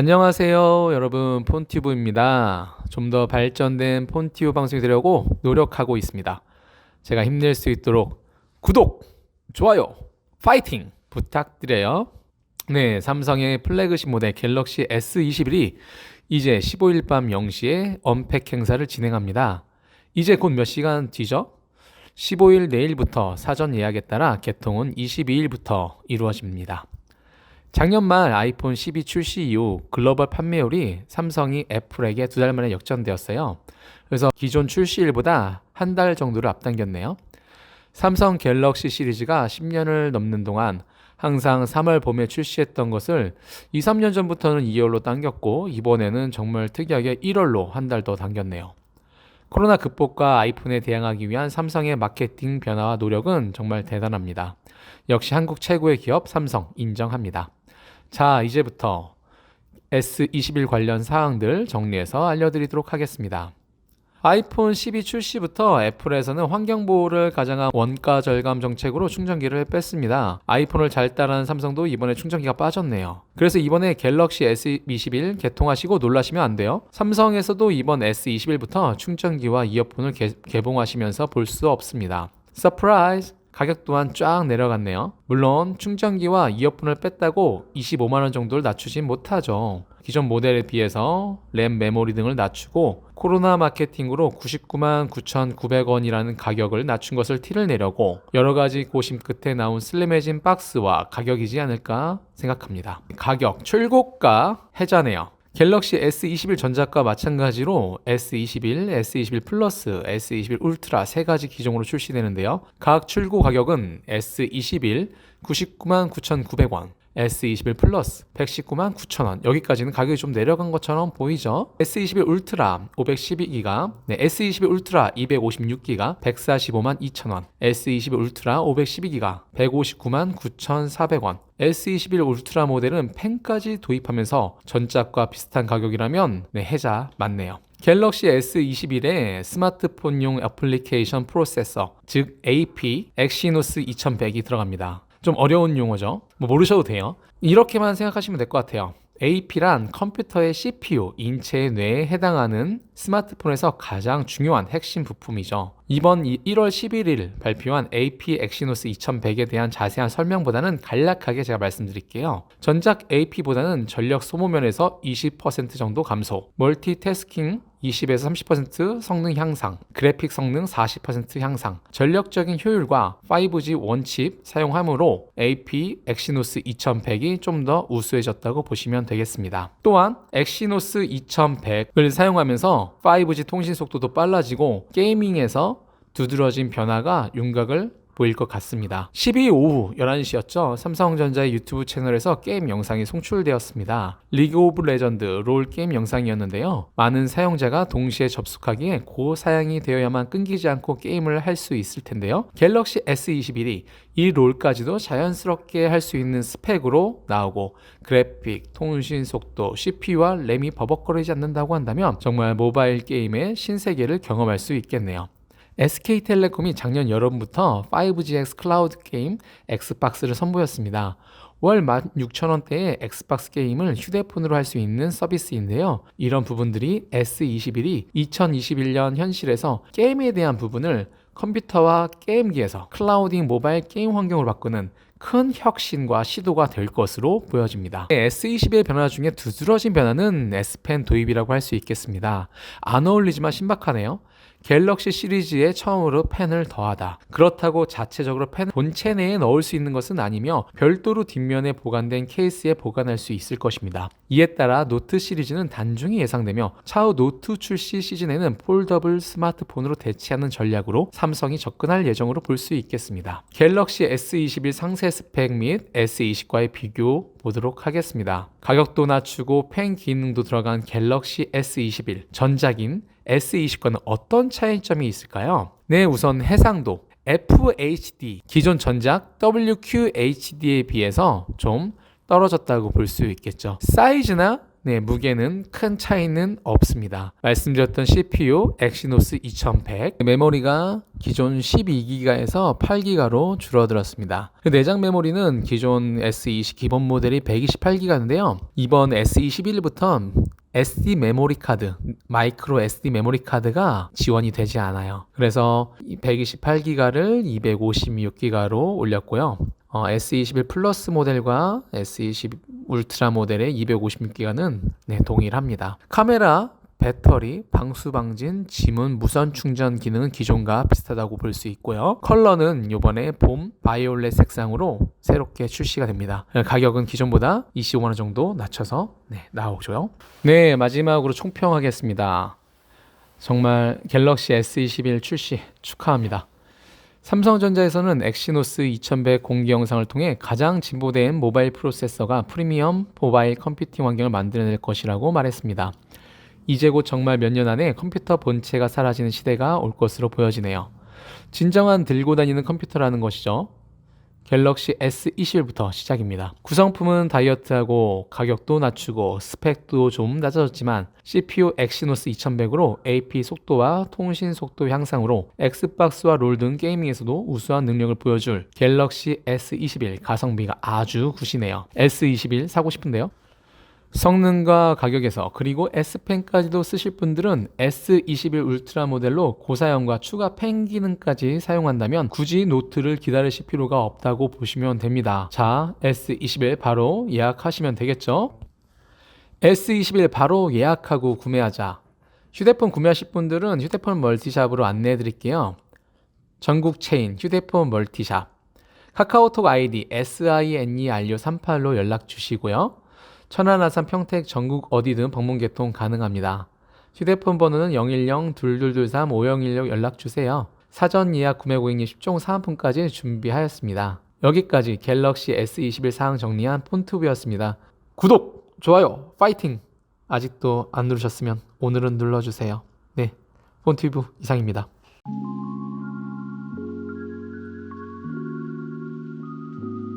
안녕하세요, 여러분. 폰티브입니다. 좀 더 발전된 폰티브 방송이 되려고 노력하고 있습니다. 제가 힘낼 수 있도록 구독, 좋아요, 파이팅 부탁드려요. 네, 삼성의 플래그십 모델 갤럭시 S21이 이제 15일 밤 0시에 언팩 행사를 진행합니다. 이제 곧 몇 시간 뒤죠? 15일 내일부터 사전 예약에 따라 개통은 22일부터 이루어집니다. 작년 말 아이폰 12 출시 이후 글로벌 판매율이 삼성이 애플에게 두 달 만에 역전되었어요. 그래서 기존 출시일보다 한 달 정도를 앞당겼네요. 삼성 갤럭시 시리즈가 10년을 넘는 동안 항상 3월 봄에 출시했던 것을 2, 3년 전부터는 2월로 당겼고 이번에는 정말 특이하게 1월로 한 달 더 당겼네요. 코로나 극복과 아이폰에 대항하기 위한 삼성의 마케팅 변화와 노력은 정말 대단합니다. 역시 한국 최고의 기업 삼성 인정합니다. 자, 이제부터 S21 관련 사항들 정리해서 알려드리도록 하겠습니다. 아이폰 12 출시부터 애플에서는 환경보호를 가장한 원가 절감 정책으로 충전기를 뺐습니다. 아이폰을 잘 따라하는 삼성도 이번에 충전기가 빠졌네요. 그래서 이번에 갤럭시 S21 개통하시고 놀라시면 안 돼요. 삼성에서도 이번 S21부터 충전기와 이어폰을 개, 개봉하시면서 볼 수 없습니다. 서프라이즈! 가격 또한 쫙 내려갔네요. 물론 충전기와 이어폰을 뺐다고 25만원 정도를 낮추진 못하죠. 기존 모델에 비해서 램 메모리 등을 낮추고 코로나 마케팅으로 99만 9,900원이라는 가격을 낮춘 것을 티를 내려고 여러 가지 고심 끝에 나온 슬림해진 박스와 가격이지 않을까 생각합니다. 가격, 출고가 해자네요. 갤럭시 S21 전작과 마찬가지로 S21, S21 플러스, S21 울트라 세 가지 기종으로 출시되는데요. 각 출고 가격은 S21 99만 9,900원, S21 플러스 119만 9천원. 여기까지는 가격이 좀 내려간 것처럼 보이죠? S21 울트라 512기가 네, S21 울트라 256기가 145만 2천원. S21 울트라 512기가 159만 9,400원. S21 울트라 모델은 펜까지 도입하면서 전작과 비슷한 가격이라면 네, 해자 맞네요. 갤럭시 S21에 스마트폰용 애플리케이션 프로세서 즉 AP 엑시노스 2100이 들어갑니다 좀 어려운 용어죠. 뭐 모르셔도 돼요. 이렇게만 생각하시면 될 것 같아요. AP란 컴퓨터의 CPU, 인체의 뇌에 해당하는 스마트폰에서 가장 중요한 핵심 부품이죠. 이번 1월 11일 발표한 AP 엑시노스 2100에 대한 자세한 설명보다는 간략하게 제가 말씀드릴게요. 전작 AP보다는 전력 소모 면에서 20% 정도 감소, 멀티태스킹 20에서 30% 성능 향상, 그래픽 성능 40% 향상, 전력적인 효율과 5G 원칩 사용함으로 AP 엑시노스 2100이 좀 더 우수해졌다고 보시면 되겠습니다. 또한 엑시노스 2100을 사용하면서 5G 통신 속도도 빨라지고 게이밍에서 두드러진 변화가 윤곽을 보일 것 같습니다. 12일 오후 11시였죠. 삼성전자의 유튜브 채널에서 게임 영상이 송출되었습니다. 리그 오브 레전드 롤 게임 영상이었는데요. 많은 사용자가 동시에 접속하기에 고 사양이 되어야만 끊기지 않고 게임을 할 수 있을 텐데요. 갤럭시 S21이 이 롤까지도 자연스럽게 할 수 있는 스펙으로 나오고 그래픽, 통신 속도, CPU와 램이 버벅거리지 않는다고 한다면 정말 모바일 게임의 신세계를 경험할 수 있겠네요. SK텔레콤이 작년 여름부터 5GX 클라우드 게임 엑스박스를 선보였습니다. 월 16,000원대의 엑스박스 게임을 휴대폰으로 할 수 있는 서비스인데요. 이런 부분들이 S21이 2021년 현실에서 게임에 대한 부분을 컴퓨터와 게임기에서 클라우딩 모바일 게임 환경으로 바꾸는 큰 혁신과 시도가 될 것으로 보여집니다. S21의 변화 중에 두드러진 변화는 S펜 도입이라고 할 수 있겠습니다. 안 어울리지만 신박하네요. 갤럭시 시리즈에 처음으로 펜을 더하다. 그렇다고 자체적으로 펜을 본체 내에 넣을 수 있는 것은 아니며 별도로 뒷면에 보관된 케이스에 보관할 수 있을 것입니다. 이에 따라 노트 시리즈는 단중이 예상되며 차후 노트 출시 시즌에는 폴더블 스마트폰으로 대체하는 전략으로 삼성이 접근할 예정으로 볼 수 있겠습니다. 갤럭시 S21 상세 스펙 및 S20과의 비교 보도록 하겠습니다. 가격도 낮추고 펜 기능도 들어간 갤럭시 S21 전작인 S20과는 어떤 차이점이 있을까요? 네, 우선 해상도 FHD 기존 전작 WQHD에 비해서 좀 떨어졌다고 볼 수 있겠죠. 사이즈나 네, 무게는 큰 차이는 없습니다. 말씀드렸던 CPU 엑시노스 2100, 메모리가 기존 12기가에서 8기가로 줄어들었습니다. 그 내장 메모리는 기존 S20 기본 모델이 128기가인데요. 이번 S21부터 SD 메모리 카드, 마이크로 SD 메모리 카드가 지원이 되지 않아요. 그래서 128기가를 256기가로 올렸고요. 어, S21 플러스 모델과 S20 울트라 모델의 256기가는 네, 동일합니다. 카메라, 배터리, 방수 방진, 지문, 무선 충전 기능은 기존과 비슷하다고 볼 수 있고요. 컬러는 이번에 봄 바이올렛 색상으로 새롭게 출시가 됩니다. 가격은 기존보다 25만 원 정도 낮춰서 네, 나오죠. 네, 마지막으로 총평하겠습니다. 정말 갤럭시 S21 출시 축하합니다. 삼성전자에서는 엑시노스 2100 공개 영상을 통해 가장 진보된 모바일 프로세서가 프리미엄 모바일 컴퓨팅 환경을 만들어낼 것이라고 말했습니다. 이제 곧 정말 몇 년 안에 컴퓨터 본체가 사라지는 시대가 올 것으로 보여지네요. 진정한 들고 다니는 컴퓨터라는 것이죠. 갤럭시 S21부터 시작입니다. 구성품은 다이어트하고 가격도 낮추고 스펙도 좀 낮아졌지만 CPU 엑시노스 2100으로 AP 속도와 통신 속도 향상으로 엑스박스와 롤 등 게이밍에서도 우수한 능력을 보여줄 갤럭시 S21 가성비가 아주 굿이네요. S21 사고 싶은데요. 성능과 가격에서 그리고 S펜까지도 쓰실 분들은 S21 울트라 모델로 고사양과 추가 펜 기능까지 사용한다면 굳이 노트를 기다리실 필요가 없다고 보시면 됩니다. 자, S21 바로 예약하시면 되겠죠? S21 바로 예약하고 구매하자. 휴대폰 구매하실 분들은 휴대폰 멀티샵으로 안내해 드릴게요. 전국 체인 휴대폰 멀티샵. 카카오톡 아이디 SINERU38로 연락 주시고요. 천안, 아산, 평택, 전국 어디든 방문 개통 가능합니다. 휴대폰 번호는 010-2223-5016 연락 주세요. 사전 예약 구매 고객님 10종 사은품까지 준비하였습니다. 여기까지 갤럭시 S21 사항 정리한 폰트부였습니다. 구독, 좋아요, 파이팅! 아직도 안 누르셨으면 오늘은 눌러주세요. 네, 폰튜브 이상입니다.